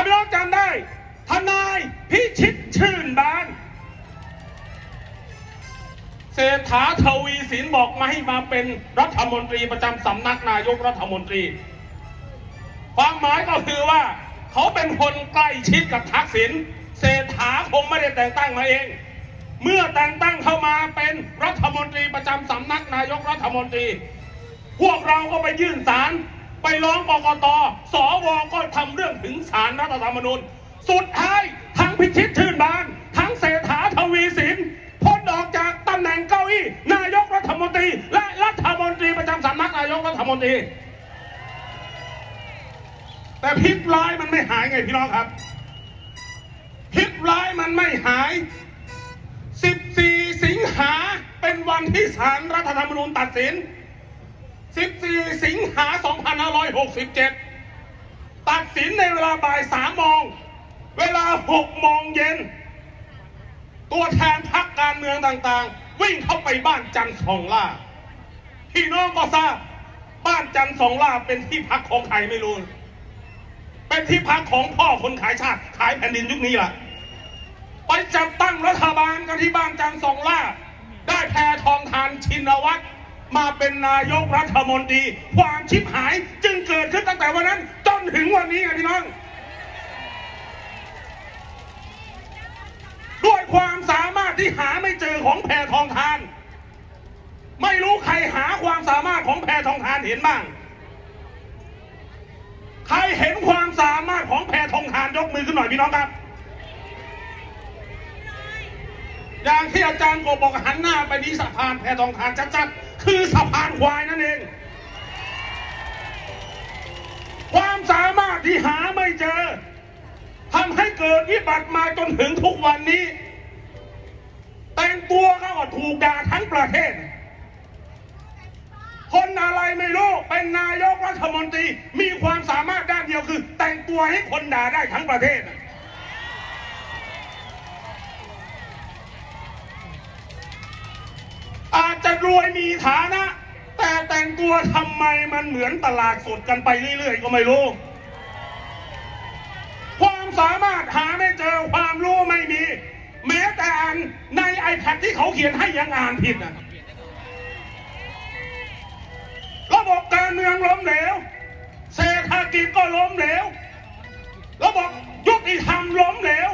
าพี่น้องจำได้ทนายพิชิตชื่นบาน เศรษฐาทวีสินบอกมาให้มาเป็นรัฐมนตรีประจำสำนักนายกรัฐมนตรี ความหมายก็คือว่า เขาเป็นคนใกล้ชิดกับทักษิณเศรษฐาคงไม่ได้แต่งตั้งมาเอง เมื่อแต่งตั้งเข้ามาเป็นรัฐมนตรีประจำสำนักนายกรัฐมนตรี พวกเราก็ไปยื่นศาล ไปร้องกกตสวก็ทำเรื่องถึงศาลรัฐธรรมนูญ สุดท้ายทั้งพิชิตชื่นบาน ทั้งเศรษฐาทวีสินพ้นออกจากตำแหน่งเก้าอี้นายกรัฐมนตรี และรัฐมนตรีประจำสำนักนายกรัฐมนตรี แต่พิษร้ายมันไม่หายไงพี่น้องครับ พิษร้ายมันไม่หาย 14 สิงหาเป็นวันที่ศาลรัฐธรรมนูญตัดสิน สิงหา 2567 ตัดสินในเวลาบ่าย3โมง เวลา6โมงเย็น ตัวแทนพรรคการเมืองต่างๆ วิ่งเข้าไปบ้านจันทร์สองล่า พี่น้องก็ทราบ บ้านจันทร์สองล่าเป็นที่พักของใครไม่รู้ เป็นที่พักของพ่อคนขายชาติ ขายแผ่นดินยุคนี้ล่ะ ไปจัดตั้งรัฐบาลกันที่บ้านจันทร์สองล่า ได้แพทองทานชินวัตร มาเป็นนายกรัฐมนตรี ความชิบหายจึงเกิดขึ้นตั้งแต่วันนั้นจนถึงวันนี้ไงพี่น้อง ด้วยความสามารถที่หาไม่เจอของแพรทองทาน ไม่รู้ใครหาความสามารถของแพรทองทานเห็นบ้าง ใครเห็นความสามารถของแพรทองทานยกมือขึ้นหน่อยพี่น้องครับอย่างที่อาจารย์โกบอกหันหน้าไปนี้สะพานแพทองทานชัดๆ คือสะพานควายนั่นเอง ความสามารถที่หาไม่เจอทำให้เกิดวิบัติมาจนถึงทุกวันนี้ แต่งตัวก็ถูกด่าทั้งประเทศ คนอะไรไม่รู้เป็นนายกรัฐมนตรีมีความสามารถด้านเดียวคือ แต่งตัวให้คนด่าได้ทั้งประเทศ อา จะรวยมีฐานะ แต่แต่งตัวทำไมมันเหมือนตลาดสดกันไปเรื่อยๆ ก็ไม่รู้ ความสามารถหาไม่เจอความรู้ไม่มี แม้แต่อ่านในไอแพดที่เขาเขียนให้ยังอ่านผิดนะระบบการเมืองล้มเหลวเศรษฐกิจก็ล้มเหลวระบบยุติธรรมล้มเหลว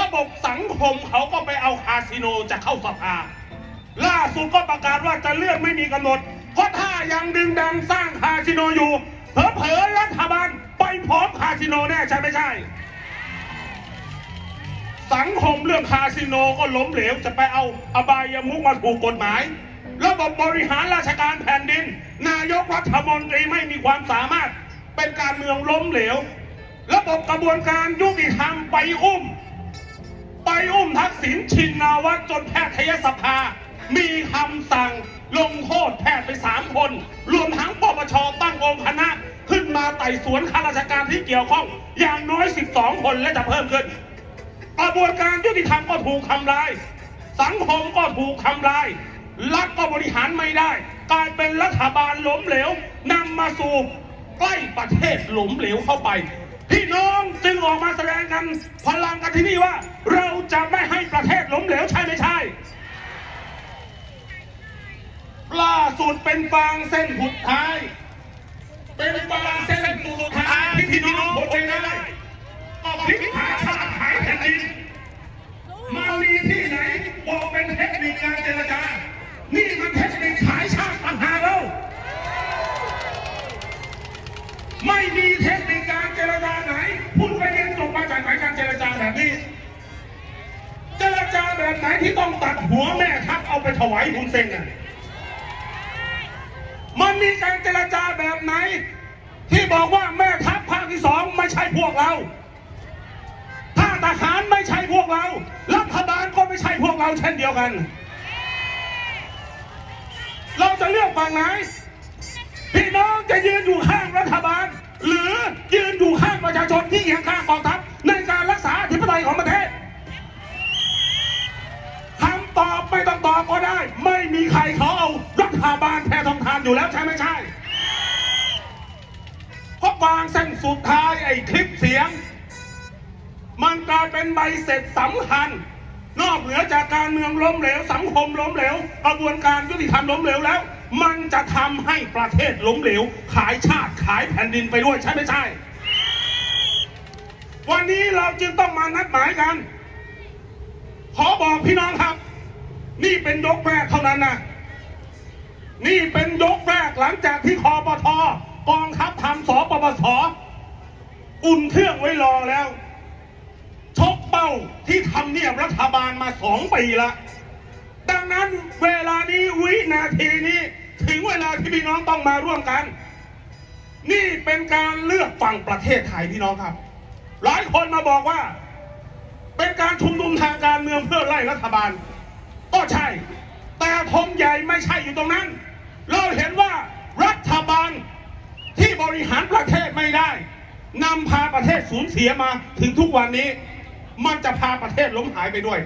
ระบบสังคมเขาก็ไปเอาคาสิโนจะเข้าสภา ล่าสุดก็ประกาศว่าจะเลื่อนไม่มีกำหนด เพราะถ้ายังดึงดันสร้างคาสิโนอยู่ เผลอๆรัฐบาลไปพร้อมคาสิโนแน่ใช่ไม่ใช่ สังคมเรื่องคาสิโนก็ล้มเหลวจะไปเอาอบายมุกมาถูกกฎหมาย ระบบบริหารราชการแผ่นดิน นายกรัฐมนตรีไม่มีความสามารถ เป็นการเมืองล้มเหลว ระบบกระบวนการยุติธรรมไปอุ้ม ไปอุ้มทักษิณชินนาวัตรจนแพทยสภา มีคำสั่งลงโทษแพทย์ไปสามคน รวมทั้งปปชตั้งองค์คณะ ขึ้นมาไต่สวนข้าราชการที่เกี่ยวข้อง อย่างน้อย 12 คนและจะเพิ่มขึ้น กระบวนการยุติธรรมก็ถูกทำลาย สังคมก็ถูกทำลาย รัฐก็บริหารไม่ได้ กลายเป็นรัฐบาลล้มเหลวนำมาสู่ใกล้ประเทศล้มเหลวเข้าไปพี่น้องจึงออกมาแสดงกันพลังกันที่นี่ว่า เราจะไม่ให้ประเทศล้มเหลวใช่ไม่ใช่ ล่าสุดเป็นฟางเส้นสุดท้าย เป็นฟางเส้นสุดท้ายที่พี่น้องอดไม่ได้ก็พลิกหาชาติหายแผ่นดินมันมีที่ไหนบอกเป็นเทคนิคการเจรจา นี่มันเทคนิคขายชาติต่างหากแล้วไม่มีเทคนิคการเจรจาไหนพูดไปเรียนจบมาจากไหนการเจรจาแบบนี้ เจรจาแบบไหนที่ต้องตัดหัวแม่ทัพเอาไปถวายฮุนเซนอะ มีการเจรจาแบบไหน ที่บอกว่าแม่ทัพภาคที่สองไม่ใช่พวกเราถ้าทหารไม่ใช่พวกเรา รัฐบาลก็ไม่ใช่พวกเราเช่นเดียวกัน เราจะเลือกฝั่งไหนพี่น้องจะยืนอยู่ข้างรัฐบาล หรือยืนอยู่ข้างประชาชนที่เคียงข้างกองทัพในการรักษาอธิปไตยของประเทศคำตอบไม่ต้องตอบก็ได้ ไม่มีใครเขาเอา รัฐบาลแพทองทานอยู่แล้วใช่ไม่ใช่เพราะวางเส้นสุดสุดท้ายไอ้คลิปเสียง มันกลายเป็นใบเสร็จสำคัญ นอกเหนือจากการเมืองล้มเหลวสังคมล้มเหลวกระบวนการยุติธรรมล้มเหลวแล้ว มันจะทำให้ประเทศล้มเหลว ขายชาติขายแผ่นดินไปด้วยใช่ไม่ใช่ วันนี้เราจึงต้องมานัดหมายกัน ขอบอกพี่น้องครับ นี่เป็นยกแรกเท่านั้นนะ นี่เป็นยกแรกหลังจากที่คอปทกองทัพทำสปปสอุ่นเครื่องไว้รอแล้ว ชกเป้าที่ทำเนียบรัฐบาลมาสองปีละ ดังนั้นเวลานี้วินาทีนี้ถึงเวลาที่พี่น้องต้องมาร่วมกัน นี่เป็นการเลือกฝั่งประเทศไทยพี่น้องครับ หลายคนมาบอกว่า เป็นการชุมนุมทางการเมืองเพื่อไล่รัฐบาล ก็ใช่ แต่ธงใหญ่ไม่ใช่อยู่ตรงนั้น เราเห็นว่ารัฐบาลที่บริหารประเทศไม่ได้นำพาประเทศสูญเสียมาถึงทุกวันนี้ มันจะพาประเทศล้มหายไปด้วย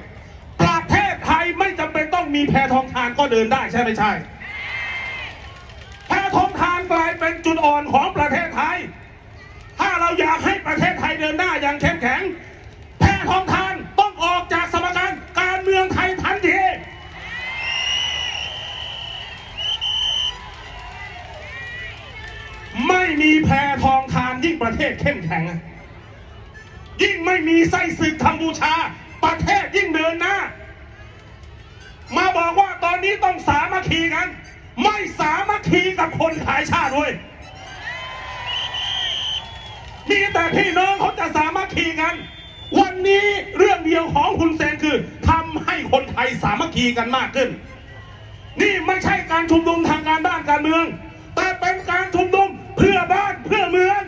ประเทศไทยไม่จำเป็นต้องมีแพทองทานก็เดินได้ใช่ไม่ใช่แพทองทานกลายเป็นจุดอ่อนของประ มีแพรทองทานยิ่งประเทศเข้มแข็ง ยิ่งไม่มีไส้ศึกกัมพูชา ประเทศยิ่งเดินหน้า มาบอกว่าตอนนี้ต้องสามัคคีกัน ไม่สามัคคีกับคนขายชาติด้วยมีแต่พี่น้องเขาจะสามัคคีกัน วันนี้เรื่องเดียวของคุณเซนคือทำให้คนไทยสามัคคีกันมากขึ้น นี่ไม่ใช่การชุมนุมทางการบ้านการเมือง แต่เป็นการชุมนุม พื่อบ้านเพื่อเมือง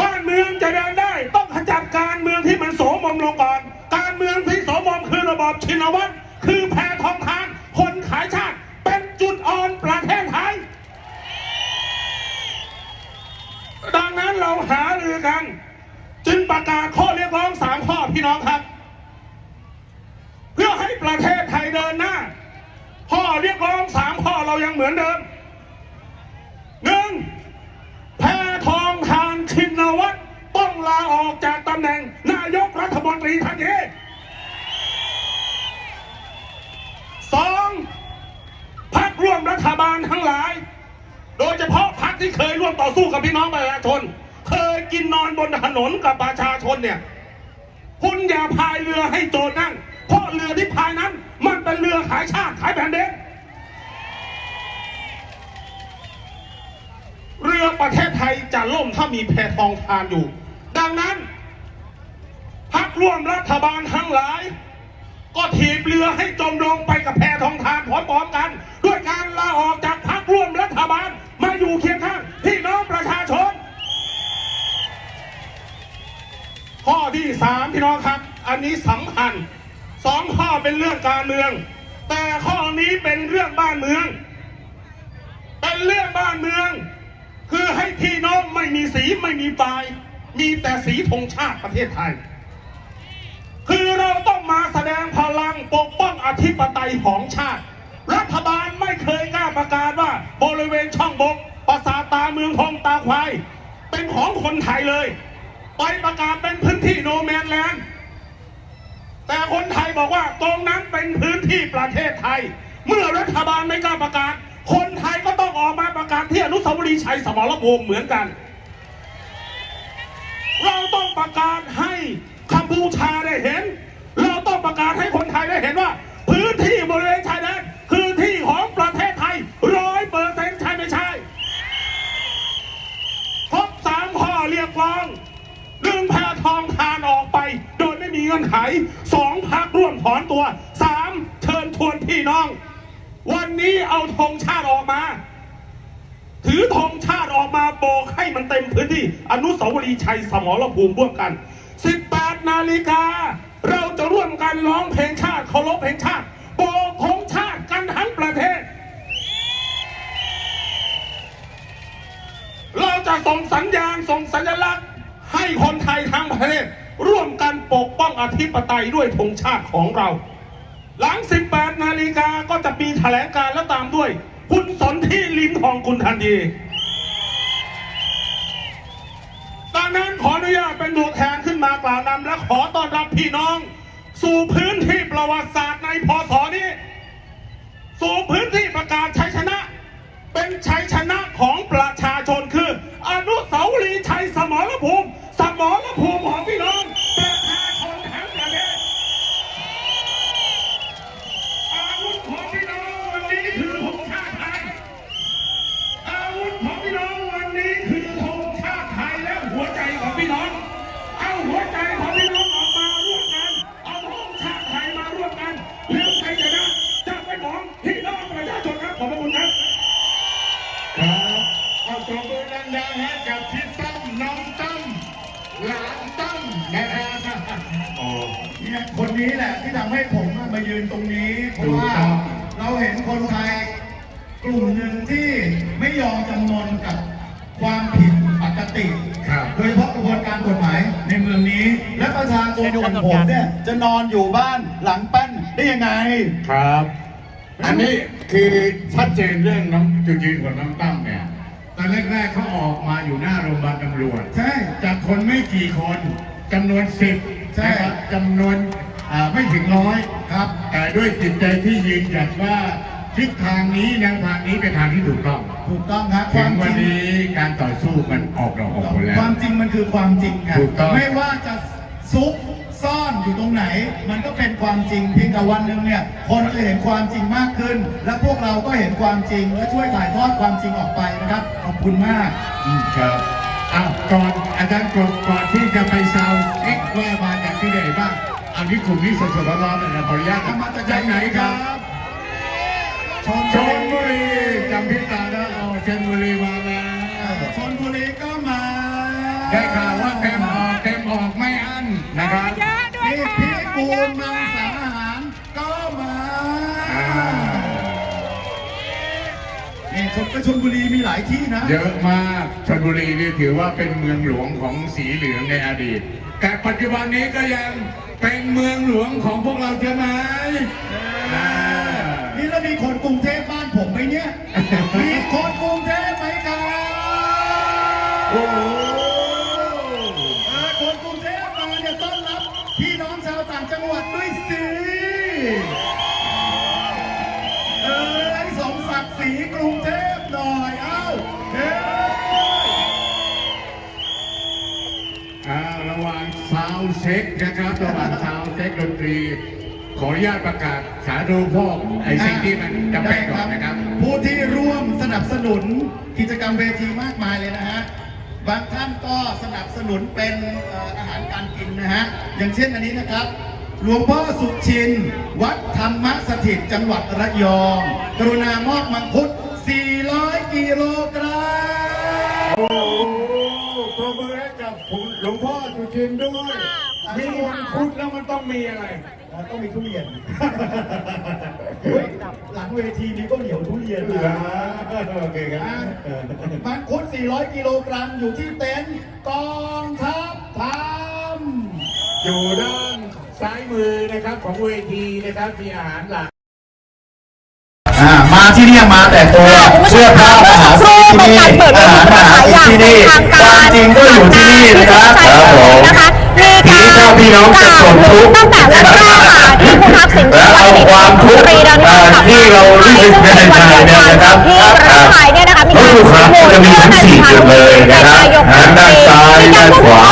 บ้านเมืองจะเดินได้ ต้องขจัดการเมืองที่มันโสมมลงก่อน การเมืองที่โสมมคือระบอบชินวัตรคือแพทองทานคนขายชาติ เป็นจุดอ่อนประเทศไทยดังนั้นเราหารือกัน จึงประกาศข้อเรียกร้องสามข้อพี่น้องครับ เพื่อให้ประเทศไทยเดินหน้า ข้อเรียกร้องสามข้อเรา ยังเหมือนเดิมหนึ่งแพทองทานชินวัตรต้องลาออกจากตำแหน่ง นายกรัฐมนตรีทันทีสองพักร่วมรัฐบาลทั้งหลาย โดยเฉพาะพักที่เคยร่วมต่อสู้กับพี่น้องประชาชน เคยกินนอนบนถนนกับประชาชนเนี่ย คุณอย่าพายเรือให้โจรนั่งเพราะเรือที่พายนั้น มันเป็นเรือขายชาติขายแผ่นดิน เรือประเทศไทยจะล่มถ้ามีแพทองทานอยู่ ดังนั้นพักร่วมรัฐบาลทั้งหลาย ก็ถีบเรือให้จมลงไปกับแพทองทานพร้อมๆกัน ด้วยการลาออกจากพักร่วมรัฐบาลมาอยู่เคียงข้างพี่น้องประชาชน ข้อที่สามพี่น้องครับ อันนี้สำคัญสองข้อเป็นเรื่องการเมือง แต่ข้อนี้เป็นเรื่องบ้านเมือง เป็นเรื่องบ้านเมือง อให้พี่น้องไม่มีสีไม่มีปลาย มีแต่สีธงชาติประเทศไทย คือเราต้องมาแสดงพลังปกป้องอธิปไตยของชาติ รัฐบาลไม่เคยกล้าประกาศว่าบริเวณช่องบกปราสาทตาเมืองพงตาควาย เป็นของคนไทยเลย ไปประกาศเป็นพื้นที่โนแมนแลนด์แต่คนไทยบอกว่าตรงนั้นเป็นพื้นที่ประเทศไทย เมื่อรัฐบาลไม่กล้าประกาศ คนไทยก็ต้องออกมาประกาศที่อนุสาวรีย์ชัยสมรภูมิเหมือนกัน เราต้องประกาศให้กัมพูชาได้เห็น เราต้องประกาศให้คนไทยได้เห็นว่า พื้นที่บริเวณชายแดนคือที่ของประเทศไทยร้อยเปอร์เซ็นต์ใช่ไม่ใช่ครบสามข้อเรียกร้องหนึ่งแพทองทานออกไป โดยไม่มีเงื่อนไขสองพักร่วมถอนตัวสามเชิญชวนพี่น้อง วันนี้เอาธงชาติออกมา ถือธงชาติออกมาโบกให้มันเต็มพื้นที่ อนุสาวรีย์ชัยสมรภูมิร่วมกัน 18 นาฬิกา เราจะร่วมกันร้องเพลงชาติเคารพเพลงชาติ โบกธงชาติกันทั้งประเทศ เราจะส่งสัญญาณส่งสัญลักษณ์ ให้คนไทยทั้งประเทศ ร่วมกันปกป้องอธิปไตยด้วยธงชาติของเรา หลัง 18 กาก็จะมีแถลงการและตามด้วย คุณสนที่ลิ้มทองคุณทันทีดังนั้นขออนุญาตเป็นตัวแทนขึ้นมากล่าวนำและขอต้อนรับพี่น้อง สู่พื้นที่ประวัติศาสตร์ในพศนี้ สู่พื้นที่ประกาศชัยชนะ เป็นชัยชนะของประชาชนคือ อนุสาวรีย์ชัยสมรภูมิ สมรภูมิของพี่น้อง นี่ยคนนี้แหละที่ทำให้ผมมายืนตรงนี้เพราะถูกว่าต้องเราเห็นคนไทยกลุ่มหนึ่งที่ไม่ยอมจำนนกับความผิดปกติครับโดยเฉพาะกระบวนการกฎหมายในเมืองนี้ และประชาชนอย่างผมเนี่ยจะนอนอยู่บ้านหลังแป้นได้ยังไงครับ อันนี้คือชัดเจนเรื่องน้องจุจีนกับน้องตั้มเนี่ยตอนแรกๆเขาออกมาอยู่หน้าโรงพยาบาลตำรวจ ใช่ จากคนไม่กี่คนจำนวนสิบใช่นะครับจำนวนอ่า ไม่ถึงร้อยครับ แต่ด้วยจิตใจที่ยืนหยัดว่าทิศทางนี้แนวทางนี้เป็นทางที่ถูกต้อง ถูกต้องครับคถึวางมวันจริงนี้การต่อสู้มันออกดอกออกผลแล้ว ความจริงมันคือความจริงครับถูกต้องไม่ว่าจะซุกซ่อนอยู่ตรงไหน มันก็เป็นความจริงเพียงแต่วันหนึ่งเนี่ย คนจะเห็นความจริงมากขึ้น และพวกเราก็เห็นความจริงและช่วยถ่ายทอดความจริงออกไปนะครับ ขอบคุณมากอืมครับอ้าวก่อนอาจารย์กบก่อนที่จะไปซาวเอ็กซ์ว่ามาจากที่ไหนบ้าง อันนี้กลุ่มนี้สดๆร้อนๆเลยนะขออนุญาตครับมาจากจากไหนครับชนชลบุรีจำพิตาได้เอาชลบุรีมาแล้วชนบุรีก็มา ได้ข่าวว่าเต็มออกเต็มออกไม่อั้นนะครับนี่พี่ปูนมังสาอาหารก็มาอ่านี่ชนก็ชนบุรีมีหลายที่นะ เยอะมากชลบุรีนี่ถือว่าเป็นเมืองหลวงของสีเหลืองในอดีต แต่ปัจจุบันนี้ก็ยัง เป็นเมืองหลวงของพวกเราใช่ไหมอ่านี่แล้วมีคนกรุงเทพบ้านผมไหมเนี่ย มีคนกรุงเทพไหมครับโอ้โหเออคนกรุงเทพมาเนี่ยต้อนรับพี่น้องชาวต่างจังหวัดด้วยสิ ว่างซาวด์เช็คดนตรี ขออนุญาตประกาศสาธุพ่อไอ้สิ่งที่มันจำเป็นก่อนนะครับ ผู้ที่ร่วมสนับสนุนกิจกรรมเวทีมากมายเลยนะฮะบางท่านก็สนับสนุนเป็นเอ่ออาหารการกินนะฮะอย่างเช่นอันนี้นะครับหลวงพ่อสุชิน วัดธรรมสถิตจังหวัดระยอง กรุณามอบมังคุด 400 กิโลกรัมโอ้โหปรบมือให้กับหลวงพ่อสุจินด้วย มีมังคุดแล้วมันต้องมีอะไรอ๋อต้องมีทุเรียนเฮ้ยหลังเวทีนี้ก็เหนียวทุเรียนเหลือนะโอเคครับมังคุด 400 กิโลกรัมอยู่ที่เต็นท์กองทัพธรรมอยู่ด้านซ้ายมือนะครับของเวทีนะครับมีอาหารหลักอ่ามาที่เนี่ยมาแต่ตัวเสื้อผ้ามาหาซื้อที่นี่อาหารมาหากินที่นี่ความจริงก็อยู่ที่นี่นะครับครับผมนะคะ มีการที่ถ้าพี่น้องจะทนทุกข์ตั้งแต่แรกๆค่ะที่คุณทักษิณและเอาความทุกข์อ่าที่เรารู้สึกในใจเนี่ยนะครับที่ประเทศไทยเนี่ยนะคะมีรู้การสึกครับจะมีทั้งสี่จุดเลยนะครับทั้งด้านซ้ายด้านขวา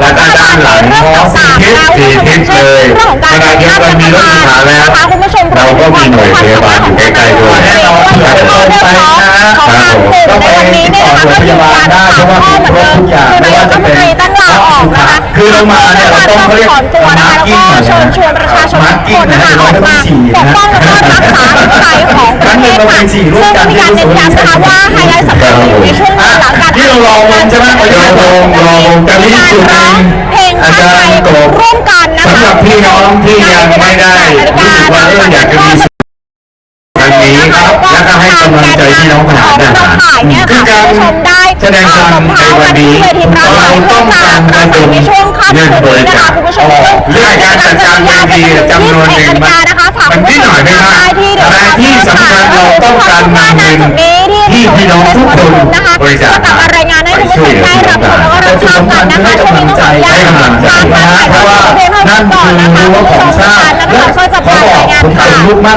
และด้านด้านหลังพร้อมสี่ทิศสี่ทิศเลยขณะเดียวกันมีรถสุขาแล้วคุณผู้ชมเราก็มีหน่วยพยาบาลอยู่ใกล้ๆด้วย แน่นอนอย่าไปเดินไปนะครับผมก็ไปติดต่อโรงพยาบาลได้เพราะว่ามีครบทุกอย่างไม่ว่าจะเป็นตั้งลาออกนะคะคือเรามาเนี่ยเราต้องเรียกถอนตัวนะคะแล้วก็เชิญชวนประชาชนทุกคนนะคะออกมาปกป้องแล้วก็รักษาน้ำใจของประเทศค่ะซึ่งมีการเน้นย้ำนะคะว่าไฮไลท์สำคัญอยู่ในช่วงเวลาการที่เราลองวงใช่ไหมเราลองวงลองวงแต่นี่จุดหนึ่งเพลงอาจาติไทรย์กบร่วมกันนะคะสำหรับพี่น้องที่ยังไม่ได้รู้สึกว่าเอออยากจะมี และก็ให้กำลังใจพี่น้องทหารทหารคือการแสดงความในวันนี้เราต้องการระดมเงินบริจาคออกเรื่องการจัดการเวทีจำนวนหนึ่งมันมันนิดหน่อยไม่มากแต่ที่สำคัญเราต้องการนำเงินที่พี่น้องทุกคนบริจาคกลับมามารายงานให้ไปผู้ชมได้รับชมแล้วก็รับทราบกันนะคะช่วงนี้ต้องขออนุญาตให้กำลังใจทางนะการเพถ่ายราะทอว่าดสดเพียงเท่านั่นี้นก่อนคือนะคะรั้วของชาติแล้วก็ช่วยจะเขาพาบอกรายงานผมค่ะขนลุกมาก